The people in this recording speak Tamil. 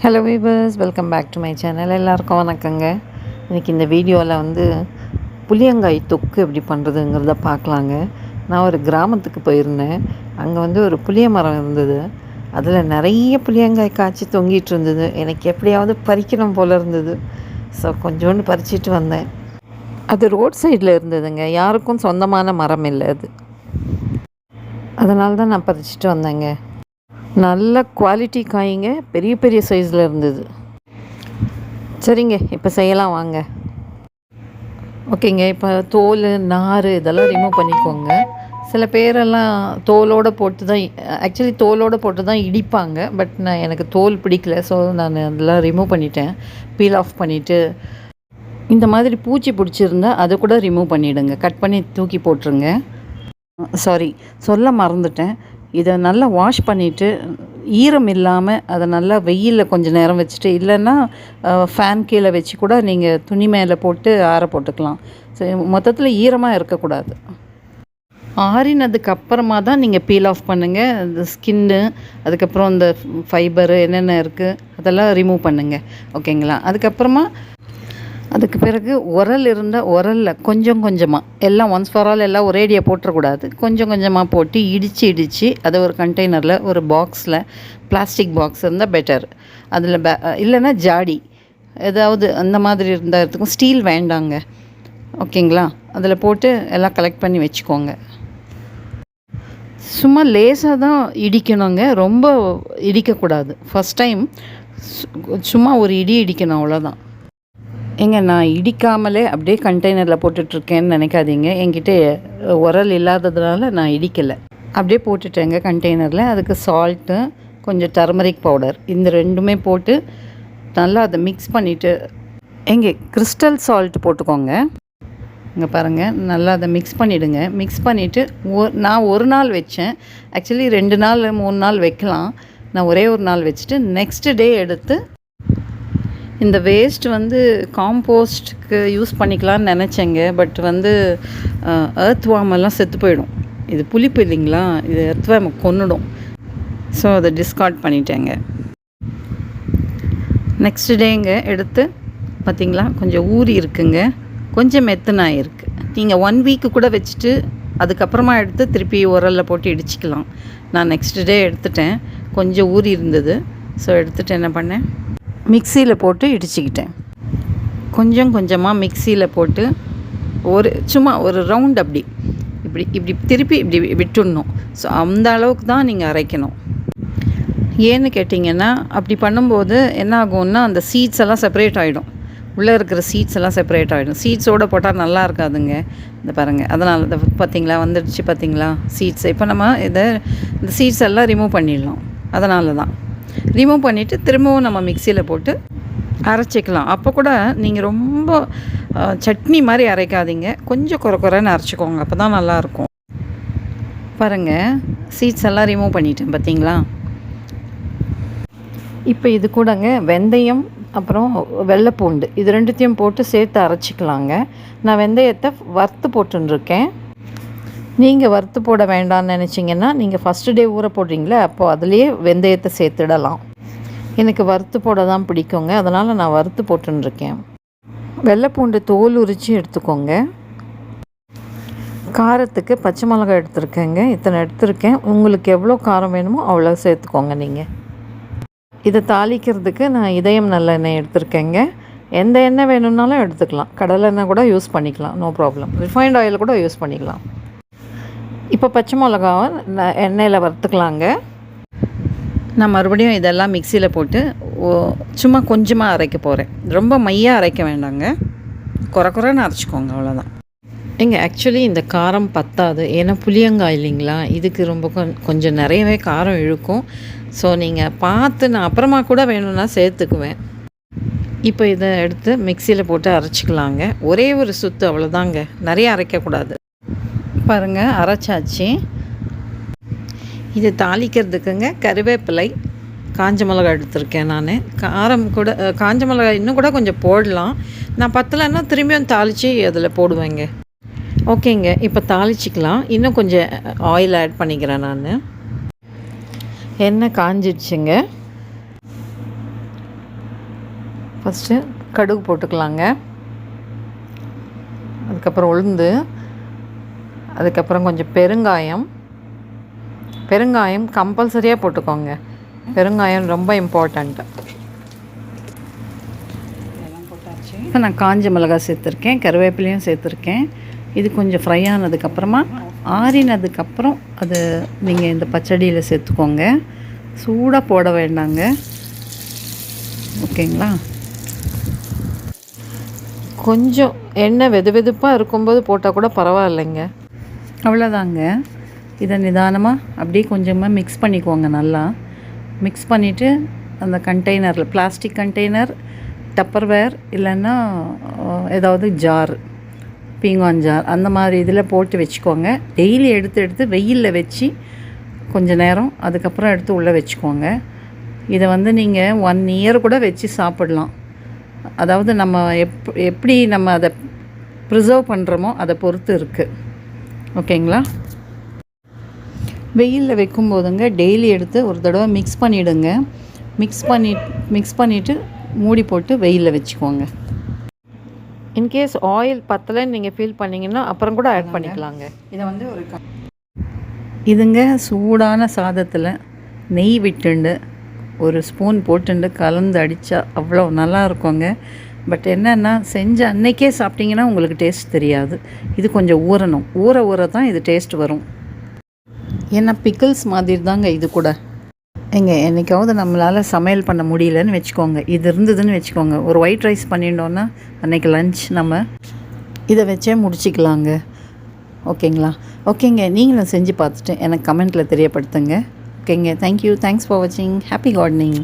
Hello viewers welcome back to my channel எல்லாருக்கும் வணக்கங்க. இன்றைக்கி இந்த வீடியோவில் வந்து புளியங்காய் தொக்கு எப்படி பண்ணுறதுங்கிறத பார்க்கலாங்க. நான் ஒரு கிராமத்துக்கு போயிருந்தேன். அங்கே வந்து ஒரு புளிய மரம் இருந்தது. அதில் நிறைய புளியங்காய் காய்ச்சி தொங்கிட்டு இருந்தது. எனக்கு எப்படியாவது பறிக்கணும் போல் இருந்தது. ஸோ கொஞ்சோண்டு பறிச்சிட்டு வந்தேன். அது ரோட் சைடில் இருந்ததுங்க. யாருக்கும் சொந்தமான மரம் இல்லை அது. அதனால தான் நான் பறிச்சிட்டு வந்தேங்க. நல்ல குவாலிட்டி காய்ங்க. பெரிய பெரிய சைஸில் இருந்தது. சரிங்க இப்போ செய்யலாம் வாங்க. ஓகேங்க இப்போ தோல் நார் இதெல்லாம் ரிமூவ் பண்ணிக்கோங்க. சில பேரெல்லாம் தோலோடு போட்டு தான் ஆக்சுவலி தோலோடு போட்டு தான் இடிப்பாங்க. பட் நான் எனக்கு தோல் பிடிக்கல ஸோ நான் அதெல்லாம் ரிமூவ் பண்ணிட்டேன். பீல் ஆஃப் பண்ணிவிட்டு இந்த மாதிரி பூச்சி பிடிச்சிருந்தா அதை கூட ரிமூவ் பண்ணிவிடுங்க கட் பண்ணி தூக்கி போட்டுருங்க. சாரி சொல்ல மறந்துட்டேன். இதை நல்லா வாஷ் பண்ணிவிட்டு ஈரம் இல்லாமல் அதை நல்லா வெயிலில் கொஞ்சம் நேரம் வச்சுட்டு இல்லைன்னா ஃபேன் கீழே வச்சு கூட நீங்கள் துணி மேலே போட்டு ஆற போட்டுக்கலாம். ஸோ மொத்தத்தில் ஈரமாக இருக்கக்கூடாது. ஆறினதுக்கு அப்புறமா தான் நீங்கள் பீல் ஆஃப் பண்ணுங்கள் இந்த ஸ்கின்னு அதுக்கப்புறம் இந்த ஃபைபரு என்னென்ன இருக்குது அதெல்லாம் ரிமூவ் பண்ணுங்கள் ஓகேங்களா அதுக்கப்புறமா அதுக்கு பிறகு உரல் இருந்தால் உரலில் கொஞ்சம் கொஞ்சமாக எல்லாம் ஒன்ஸ் ஃபார் ஆல் எல்லாம் ஒரேடியாக போட்டுறக்கூடாது. கொஞ்சம் கொஞ்சமாக போட்டு இடித்து இடித்து அதை ஒரு கண்டெய்னரில் ஒரு பாக்ஸில் பிளாஸ்டிக் பாக்ஸ் இருந்தால் பெட்டர் அதில் பே இல்லைன்னா ஜாடி. ஏதாவது அந்த மாதிரி இருந்தால் இருக்கும் ஸ்டீல் வேண்டாங்க. ஓகேங்களா? அதில் போட்டு எல்லாம் கலெக்ட் பண்ணி வச்சுக்கோங்க. சும்மா லேசாக தான் இடிக்கணுங்க. ரொம்ப இடிக்கக்கூடாது. ஃபஸ்ட் டைம் சும்மா ஒரு இடி இடிக்கணும் அவ்வளோதான் ஏங்க நான் இடிக்காமலே அப்படியே கண்டெய்னரில் போட்டுட்ருக்கேன்னு நினைக்காதீங்க. என்கிட்ட உரல் இல்லாததுனால நான் இடிக்கலை. அப்படியே போட்டுட்டேங்க கண்டெய்னரில் அதுக்கு சால்ட்டு கொஞ்சம் டர்மரிக் பவுடர் இந்த ரெண்டுமே போட்டு நல்லா அதை மிக்ஸ் பண்ணிவிட்டு எங்கே கிறிஸ்டல் சால்ட் போட்டுக்கோங்க. இங்கே பாருங்கள் நல்லா அதை மிக்ஸ் பண்ணிவிடுங்க மிக்ஸ் பண்ணிவிட்டு ஒ நான் ஒரு நாள் வச்சேன். ஆக்சுவலி ரெண்டு நாள் மூணு நாள் வைக்கலாம். நான் ஒரே ஒரு நாள் வச்சுட்டு நெக்ஸ்ட் டே எடுத்து இந்த வேஸ்ட் வந்து காம்போஸ்ட்டுக்கு யூஸ் பண்ணிக்கலாம்னு நினச்சேங்க. பட் வந்து எர்த் வாமெல்லாம் செத்து போயிடும். இது புளிப்பு இல்லைங்களா? இது எர்த் வாம் கொன்னுடும். ஸோ அதை டிஸ்கார்ட் பண்ணிட்டேங்க. நெக்ஸ்ட் டேங்க எடுத்து பார்த்திங்களா கொஞ்சம் ஊறி இருக்குங்க. கொஞ்சம் மெத்தனாயிருக்கு நீங்கள் ஒன் வீக்கு கூட வச்சுட்டு அதுக்கப்புறமா எடுத்து திருப்பி உரலில் போட்டு இடிச்சிக்கலாம். நான் நெக்ஸ்ட் டே எடுத்துட்டேன். கொஞ்சம் ஊறி இருந்தது. ஸோ எடுத்துகிட்டு என்ன பண்ணேன்? மிக்சியில் போட்டு இடிச்சுக்கிட்டேன். கொஞ்சம் கொஞ்சமாக மிக்சியில் போட்டு ஒரு சும்மா ஒரு ரவுண்ட் அப்படி. இப்படி இப்படி திருப்பி இப்படி விட்டுடணும். ஸோ அந்த அளவுக்கு தான் நீங்கள் அரைக்கணும். ஏன்னு கேட்டிங்கன்னா அப்படி பண்ணும்போது என்ன ஆகும்னா அந்த சீட்ஸ் எல்லாம் செப்பரேட் ஆகிடும் உள்ளே இருக்கிற சீட்ஸ் எல்லாம் செப்பரேட் ஆகிடும் சீட்ஸோடு போட்டால் நல்லா இருக்காதுங்க. இந்த பாருங்கள் அதனால் இந்த பார்த்தீங்களா வந்துடுச்சு பார்த்தீங்களா சீட்ஸ் இப்போ நம்ம இதை இந்த சீட்ஸ் எல்லாம் ரிமூவ் பண்ணிடலாம். அதனால தான். ரிமூவ் பண்ணிவிட்டு திரும்பவும் நம்ம மிக்சியில் போட்டு அரைச்சிக்கலாம். அப்போ கூட நீங்கள் ரொம்ப சட்னி மாதிரி அரைக்காதீங்க. கொஞ்சம் குறை குறைன்னு அரைச்சிக்கோங்க. அப்போ தான் நல்லாயிருக்கும். பாருங்கள் சீட்ஸ் எல்லாம் ரிமூவ் பண்ணிட்டேன். பார்த்தீங்களா இப்போ இது கூடங்க வெந்தயம் அப்புறம் வெள்ளைப்பூண்டு. இது ரெண்டுத்தையும் போட்டு சேர்த்து அரைச்சிக்கலாங்க. நான் வெந்தயத்தை வறுத்து போட்டுருக்கேன் நீங்கள் வறுத்து போட வேண்டாம்னு நினச்சிங்கன்னா நீங்கள் ஃபஸ்ட்டு டே ஊற போடுறீங்களே அப்போது அதுலேயே வெந்தயத்தை சேர்த்துடலாம். எனக்கு வறுத்து போட தான் பிடிக்குங்க. அதனால் நான் வறுத்து போட்டுருக்கேன் வெள்ளைப்பூண்டு தோல் உரித்து எடுத்துக்கோங்க. காரத்துக்கு பச்சை மிளகாய் எடுத்துருக்கேங்க. இத்தனை எடுத்திருக்கேன். உங்களுக்கு எவ்வளோ காரம் வேணுமோ அவ்வளோ சேர்த்துக்கோங்க நீங்கள் இதை தாளிக்கிறதுக்கு நான் இதயம் நல்லெண்ணெய் எடுத்திருக்கேங்க. எந்த எண்ணெய் வேணும்னாலும் எடுத்துக்கலாம். கடலெண்ணெய் கூட யூஸ் பண்ணிக்கலாம். நோ ப்ராப்ளம் ரிஃபைண்ட் ஆயில் கூட யூஸ் பண்ணிக்கலாம். இப்போ பச்சை மிளகாவை எண்ணெயில் வறுத்துக்கலாங்க. நான் மறுபடியும் இதெல்லாம் மிக்சியில் போட்டு சும்மா கொஞ்சமாக அரைக்க போகிறேன். ரொம்ப மையாக அரைக்க வேண்டாங்க. குறை குறைன்னு அரைச்சிக்கோங்க அவ்வளோதான். எங்க ஆக்சுவலி இந்த காரம் பத்தாது. ஏன்னா புளியங்காய் இல்லைங்களா? இதுக்கு ரொம்ப கொஞ்சம் நிறையவே காரம் இழுக்கும். ஸோ நீங்கள் பார்த்து நான் அப்புறமா கூட வேணும்னா சேர்த்துக்குவேன். இப்போ இதை எடுத்து மிக்சியில் போட்டு அரைச்சிக்கலாங்க. ஒரே ஒரு சுத்து அவ்வளோதாங்க. நிறைய அரைக்கக்கூடாது. பாருங்கள் அரைச்சாச்சு. இது தாளிக்கிறதுக்குங்க கருவேப்பிலை காஞ்ச மிளகா எடுத்திருக்கேன் நான். காரம் கூட காஞ்ச மிளகா இன்னும் கூட கொஞ்சம் போடலாம். நான் பத்தலைன்னா திரும்பியும் தாளித்து அதில் போடுவேங்க. ஓகேங்க இப்போ தாளிச்சிக்கலாம். இன்னும் கொஞ்சம் ஆயில் ஆட் பண்ணிக்கிறேன் நான். எண்ணெய் காஞ்சிடுச்சுங்க. ஃபஸ்ட்டு கடுகு போட்டுக்கலாங்க. அதுக்கப்புறம் உளுந்து. அதுக்கப்புறம் கொஞ்சம் பெருங்காயம். பெருங்காயம் கம்பல்சரியாக போட்டுக்கோங்க. பெருங்காயம் ரொம்ப இம்பார்ட்டண்ட்டு இப்போ நான் காஞ்ச மிளகாய் சேர்த்துருக்கேன் கருவேப்பிலையும் சேர்த்துருக்கேன். இது கொஞ்சம் ஃப்ரை ஆனதுக்கப்புறமா ஆறினதுக்கப்புறம் அது நீங்கள் இந்த பச்சடியில் சேர்த்துக்கோங்க. சூடாக போட வேண்டாங்க. ஓகேங்களா? கொஞ்சம் எண்ணெய் வெது வெதுப்பாக இருக்கும்போது போட்டால் கூட பரவாயில்லைங்க. அவ்வளோதாங்க இதை நிதானமாக அப்படியே கொஞ்சமாக மிக்ஸ் பண்ணிக்கோங்க நல்லா. மிக்ஸ் பண்ணிவிட்டு அந்த கண்டெய்னரில் பிளாஸ்டிக் கண்டெய்னர் டப்பர்வேர் இல்லைன்னா ஏதாவது ஜார் பீங்கான் ஜார் அந்த மாதிரி இதில் போட்டு வச்சுக்கோங்க. டெய்லி எடுத்து எடுத்து வெயிலில் வச்சு கொஞ்ச நேரம் அதுக்கப்புறம் எடுத்து உள்ளே வச்சுக்கோங்க. இதை வந்து நீங்கள் ஒன் இயர் கூட வச்சு சாப்பிடலாம். அதாவது நம்ம எப் எப்படி நம்ம அதை ப்ரிசர்வ் பண்ணுறோமோ அதை பொறுத்து இருக்குது ஓகேங்களா? வெயிலில் வைக்கும்போதுங்க டெய்லி எடுத்து ஒரு தடவை மிக்ஸ் பண்ணிவிடுங்க மிக்ஸ் பண்ணி மிக்ஸ் பண்ணிவிட்டு மூடி போட்டு வெயிலில் வச்சுக்கோங்க. இன்கேஸ் ஆயில் பத்தலைன்னு நீங்கள் ஃபீல் பண்ணீங்கன்னா அப்புறம் கூட ஆட் பண்ணிக்கலாங்க. இதை வந்து ஒரு இதுங்க சூடான சாதத்தில் நெய் விட்டுண்டு ஒரு ஸ்பூன் போட்டுண்டு கலந்து அடித்தா அவ்வளோ நல்லா இருக்குங்க. பட் என்னென்னா செஞ்ச அன்னைக்கே சாப்பிட்டிங்கன்னா உங்களுக்கு டேஸ்ட் தெரியாது. இது கொஞ்சம் ஊறணும். ஊற ஊற தான் இது டேஸ்ட் வரும். ஏன்னா பிக்கிள்ஸ் மாதிரி தாங்க இது கூட. எங்க என்றைக்காவது நம்மளால் சமையல் பண்ண முடியலன்னு வச்சுக்கோங்க. இது இருந்ததுன்னு வச்சுக்கோங்க. ஒரு ஒயிட் ரைஸ் பண்ணிட்டோன்னா அன்னைக்கு லஞ்ச் நம்ம இதை வச்சே முடிச்சிக்கலாங்க. ஓகேங்களா? ஓகேங்க நீங்களும் செஞ்சு பார்த்துட்டு எனக்கு கமெண்ட்டில் தெரியப்படுத்துங்க. ஓகேங்க தேங்க்யூ தேங்க்ஸ் ஃபார் வாட்சிங் ஹாப்பி கார்டனிங்